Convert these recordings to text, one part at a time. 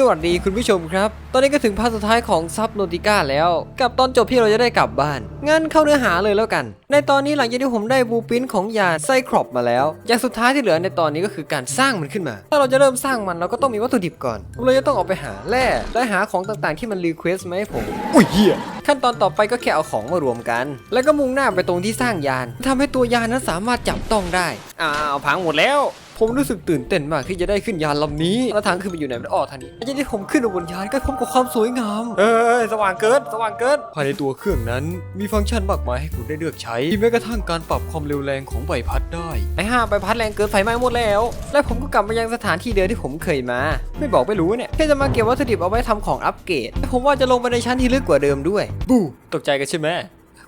สวัสดีคุณผู้ชมครับ ตอนนี้ก็ถึงภาคสุดท้ายของซับโนติก้าแล้ว กับตอนจบที่เราจะได้กลับบ้าน งั้นเข้าเนื้อหาเลยแล้วกัน ในตอนนี้หลังจากที่ผมได้บูปินของยาไซครอปมาแล้ว อย่างสุดท้ายที่เหลือในตอนนี้ก็คือการสร้างมันขึ้นมา ถ้าเราจะเริ่มสร้างมันเราก็ต้องมีวัตถุดิบก่อนผมเลยจะต้องออกไปหาแร่และหาของต่างๆที่มันรีเควสต์มาให้ผม อุ้ยเหี้ยขั้นตอนต่อไปก็แค่เอาของมารวมกัน แล้วก็มุ่งหน้าไปตรงที่สร้างยานทำให้ตัวยานนั้นสามารถจับต้องได้ อ้าวพังหมดแล้ว ผมรู้สึกตื่นเต้นมากที่จะได้ขึ้นยานลำนี้แล้วทางขึ้นไปอยู่ไหนมันออกทางนี้ไอ้ที่ผมขึ้นบนยานก็พบกับความสวยงาม เออสว่างเกินสว่างเกินภายในตัวเครื่องนั้น มีฟังก์ชันมากมายให้คุณได้เลือกใช้ที่แม้กระทั่งการปรับความเร็วแรงของใบพัดได้ไอ้ห้าใบพัดแรงเกินไฟไหม้หมดแล้ว และผมก็กลับมายังสถานที่เดิมที่ผมเคยมา ไม่บอกไม่รู้เนี่ยแค่จะมาเก็บวัตถุดิบเอาไว้ทำของอัปเกรดแต่ผมว่าจะลงไปในชั้นที่ลึกกว่าเดิมด้วย บูตกใจกันใช่ไหม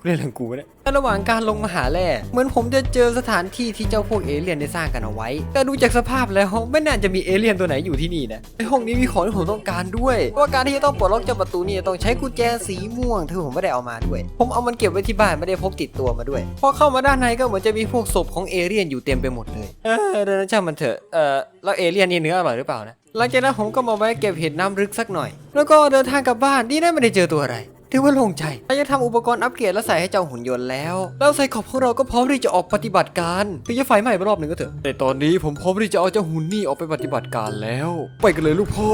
เรื่องของกูเนี่ยระหว่างการลงมาหาแร่เหมือนผมจะเจอสถานที่ที่เจ้าพวกเอเลี่ยนได้สร้างกันเอาไว้ แต่ดูจากสภาพแล้วไม่น่าจะมีเอเลี่ยนตัวไหนอยู่ที่นี่นะในห้องนี้มีของที่ผมต้องการด้วยเพราะว่าการที่จะต้องปลดล็อกเจ้าประตูนี่ต้องใช้กุญแจสีม่วงที่ผมไม่ได้เอามาด้วย ผมเอามันเก็บไว้ที่บ้านไม่ได้พกติดตัวมาด้วยพอเข้ามาด้านในก็เหมือนจะมีพวกศพของเอเลี่ยนอยู่เต็มไปหมดเลยเออเดินช่างมันเถอะเออแล้วเอเลี่ยนนี่เนื้ออร่อยหรือเปล่านะหลังจากนั้นผมก็มาแวะเก็บเห็ดน้ำลึกสักหน่อย แล้วก็เดินทางกลับบ้านดีนะไม่ได้เจอตัวอะไร ถือว่าโลงใจเราจะทำอุปกรณ์อัปเกรดแล้วใส่ให้เจ้าหุ่นยนต์แล้ว แล้วใส่ขอบของเราก็พร้อมที่จะออกปฏิบัติการไปยะไฟใหม่รอบหนึ่งก็เถอะแต่ตอนนี้ผมพร้อมที่จะเอาเจ้าหุ่นนี่ออกไปปฏิบัติการแล้ว ไปกันเลยลูกพ่อ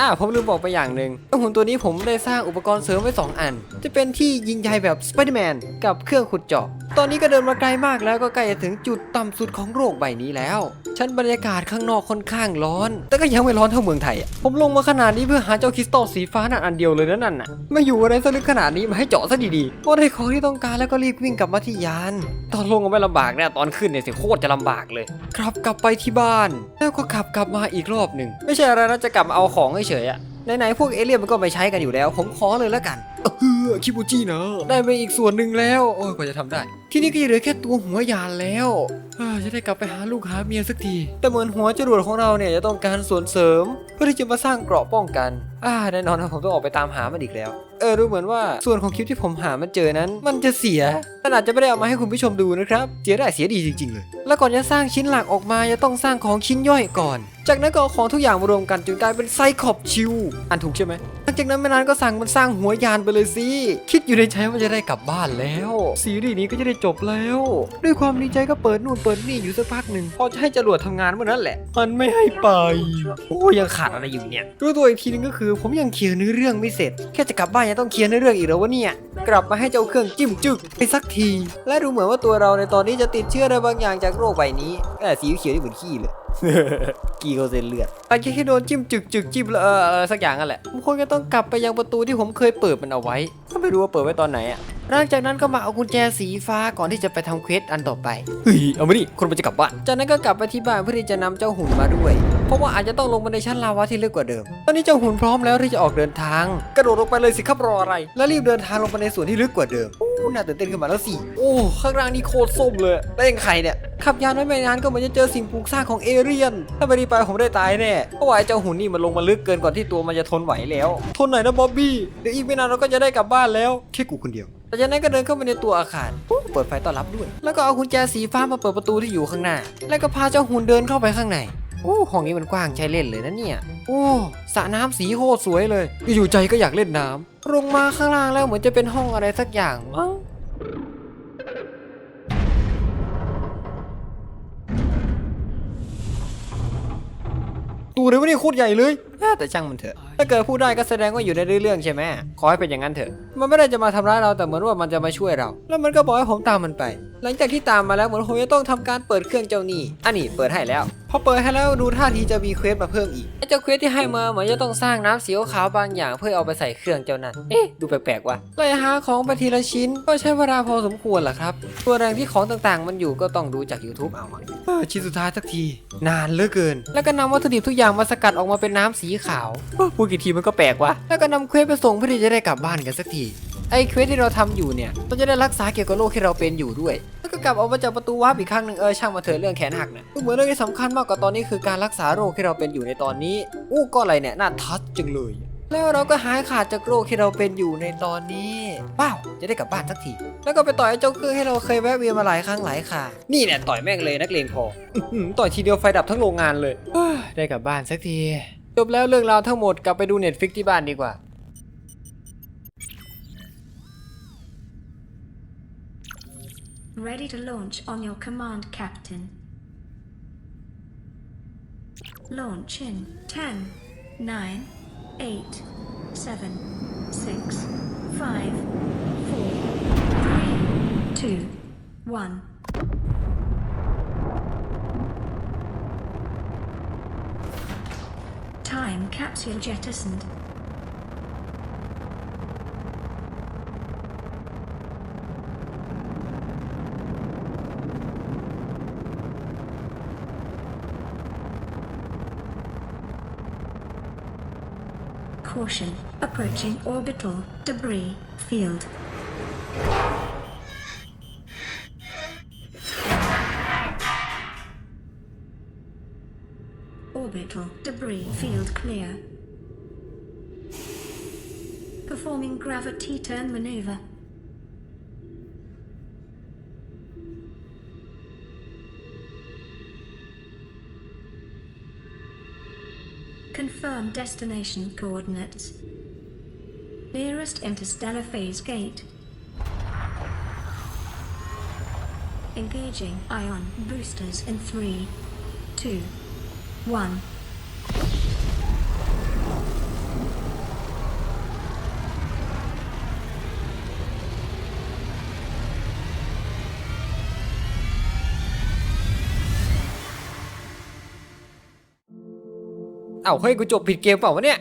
อ่าผมลืมบอกไปอย่างหนึ่งเจ้หุ่นตัวนี้ผมได้สร้างอุปกรณ์เสริมไว้ 2 อัน จะเป็นที่ยิงใยแบบสไปเดอร์แมนกับเครื่องขุดเจาะ ตอนนี้ก็เดินมาไกลมากแล้วก็ใกล้จะถึงจุดต่ำสุดของโลกใบนี้แล้ว ชั้นบรรยากาศข้างนอกค่อนข้างร้อน แต่ก็ยังไม่ร้อนเท่าเมืองไทย ผมลงมาขนาดนี้เพื่อหาเจ้าคริสตัลสีฟ้านั่นอันเดียวเลยนะนั่นน่ะไม่อยู่อะไรซะลึกขนาดนี้มาให้เจาะซะดีๆพอได้ของที่ต้องการแล้วก็รีบวิ่งกลับมาที่ยาน ตอนลงก็ไม่ลำบากนะตอนขึ้นเนี่ยสิโคตรจะลำบากเลยครับกลับไปที่บ้าน แล้วก็ขับกลับมาอีกรอบหนึ่งไม่ใช่อะไรนะจะกลับมาเอาของเฉยๆอะไหนๆพวกเอเลี่ยนมันก็ไม่ใช้กันอยู่แล้ว ผมขอเลยแล้วกันเออคิบูจินะ ได้ไปอีกส่วนหนึ่งแล้ว โอ้ยกว่าจะทำได้ ที่นี่ก็ยังเหลือแค่ตัวหัวยานแล้วเอ้อจะได้กลับไปหาลูกหาเมียสักที แต่เหมือนหัวจรวดของเราเนี่ยจะต้องการส่วนเสริม เพื่อที่จะมาสร้างเกราะป้องกัน อ่าแน่นอนนะผมต้องออกไปตามหามันอีกแล้ว เออดูเหมือนว่าส่วนของคลิปที่ผมหามันเจอนั้น มันจะเสียแต่อาจจะไม่ได้เอามาให้คุณผู้ชมดูนะครับเสียได้เสียดีจริงๆเลย แล้วก่อนจะสร้างชิ้นหลักออกมาจะต้องสร้างของชิ้นย่อยก่อน จากนั้นก็เอาของทุกอย่างมารวมกันจนกลายเป็นไซคอบชิวอันถูกใช่ไหมหลังจากนั้นไม่นานก็สั่งมันสร้างหัวยานไปเลยสิคิดอยู่ในใจว่าจะได้กลับบ้านแล้ว ซีรีส์นี้ก็จะได้จบแล้ว ด้วยความดีใจก็เปิดนู่นเปิดนี่อยู่สักพักหนึ่งพอจะให้จรวดทำงานเมื่อนั้นแหละ มันไม่ให้ไป โอ้ยังขาดอะไรอยู่เนี่ยรู้ตัวอีกทีนึงก็คือ ผมยังเคลียร์เนื้อเรื่องไม่เสร็จ แค่จะกลับบ้านยังต้องเคลียร์เนื้อเรื่องอีกแล้ววะเนี่ย กลับมาให้เจ้าเครื่องจิ้มจึกไปสักที และดูเหมือนว่าตัวเราในตอนนี้จะติดเชื้ออะไรบางอย่างจากโรคใบนี้แต่สีเขียวนี่เหมือนขี้เลย กี่เปอร์เซ็นต์เลือดหลังจากที่โดนจิ้มจึกจึกจิ้มแล้วเออเออสักอย่างนั่นแหละผมคงจะต้องกลับไปยังประตูที่ผมเคยเปิดมันเอาไว้ก็ไม่รู้ว่าเปิดไว้ตอนไหนอะหลังจากนั้นก็มาเอากุญแจสีฟ้าก่อนที่จะไปทำเควสอันต่อไปเฮ้ยเอามาดิคนมันจะกลับบ้านจากนั้นก็กลับไปที่บ้านเพื่อที่จะนำเจ้าหุ่นมาด้วย เพราะว่าอาจจะต้องลงมาในชั้นลาวาที่ลึกกว่าเดิม ตอนนี้เจ้าหุ่นพร้อมแล้วที่จะออกเดินทาง กระโดดลงไปเลยสิครับรออะไร แล้วรีบเดินทางลงไปในส่วนที่ลึกกว่าเดิมโอ้น่าตื่นเต้นขึ้นมาแล้วสิโอ้ข้างล่างนี่โคตรส้มเลยได้ยังใครเนี่ย ขับยานไว้ไม่นานก็เหมือนจะเจอสิ่งปลูกสร้างของเอเรียน ถ้าไม่ได้ไปผมได้ตายแน่เพราะว่าไอ้เจ้าหุ่นนี่มันลงมาลึกเกินกว่าที่ตัวมันจะทนไหวแล้ว ทนหน่อยนะบ๊อบบี้เดี๋ยวอีกไม่นานเราก็จะได้กลับบ้านแล้วแค่กูคนเดียวหลังจากนั้นก็เดินเข้าไปในตัวอาคารเปิดไฟต้อนรับด้วย แล้วก็เอากุญแจสีฟ้ามาเปิดประตูที่อยู่ข้างหน้า แล้วก็พาเจ้าหุ่นเดินเข้าไปข้างในโอ้ห้องนี้มันกว้างใช้เล่นเลยนะเนี่ย โอ้สระน้ำสีโคตรสวยเลยอยู่ใจก็อยากเล่นน้ำลงมาข้างล่างแล้วเหมือนจะเป็นห้องอะไรสักอย่างมั้ง ตัวเลยวะเนี่ยโคตรใหญ่เลยแต่ช่างมันเถอะ ถ้าเกิดพูดได้ก็แสดงว่าอยู่ในเรื่องใช่ไหมขอให้เป็นอย่างนั้นเถอะ มันไม่ได้จะมาทำร้ายเราแต่เหมือนว่ามันจะมาช่วยเรา แล้วมันก็บอกให้ผมตามมันไป หลังจากที่ตามมาแล้วเหมือนผมจะต้องทำการเปิดเครื่องเจ้านี่อันนี้เปิดให้แล้ว พอเปิดให้แล้วดูท่าทีจะมีเควสมาเพิ่มอีกไอ้เจ้าเควสที่ให้มาเหมือนจะต้องสร้างน้ำสีขาวๆบางอย่างเพื่อเอาไปใส่เครื่องเจ้านั้น เอ๊ะดูแปลกๆว่ะเลยหาของไปทีละชิ้นก็ใช้เวลาพอสมควรแหละครับ ตัวแรงที่ของต่างๆ มันอยู่ก็ต้องดูจาก YouTube เอาอะเออชิ้นสุดท้ายสักที นานเหลือเกิน แล้วก็นำวัตถุดิบทุกอย่างมาสกัดออกมาเป็นน้ำสีขาวเฮ้ยพูดกี่ทีมันก็แปลกว่ะแล้วก็นำเควสไปส่งเพื่อที่จะได้กลับบ้านกันสักทีไอ้เควสที่เราทำอยู่เนี่ยเราจะได้รักษาเกี่ยวกับโรคที่เราเป็นอยู่ด้วยแล้ว ก็กลับออกมาจากประตูวาร์ปอีกครั้งหนึ่งเออช่างมาเถอะเรื่องแขนหักเนี่ยเหมือนเรื่องที่สำคัญมากกว่าตอนนี้คือการรักษาโรคที่เราเป็นอยู่ในตอนนี้อู้ก็อะไรเนี่ยน่าทัชจังเลย แล้วเราก็หายขาดจากโรคที่เราเป็นอยู่ในตอนนี้ว้าวจะได้กลับบ้านสักที แล้วก็ไปต่อยไอ้เจ้าเครื่องให้เราเคยแวะเวียนมาหลายครั้งหลายครานี่เนี่ยต่อยแม่งเลยนักเลงพออื้อหือต่อยทีเดียวไฟดับทั้งโรงงานเลยเฮ้ยได้กลับบ้านสักทีจบแล้วเรื่องราวทั้งหมดกลับไปดูเน็ตฟิกที่บ้านดีกว่า Ready to launch on your command, Captain. Launch in 10, 9, 8, 7, 6, 5, 4, 3, 2, 1. Time capsule jettisoned. Caution. Approaching orbital debris field. Orbital debris field clear. Performing gravity turn maneuver. Confirm destination coordinates. Nearest interstellar phase gate. Engaging ion boosters in three, two, one. เอ้าเฮ้ยกูจบผิดเกมเปล่าวะเนี่ย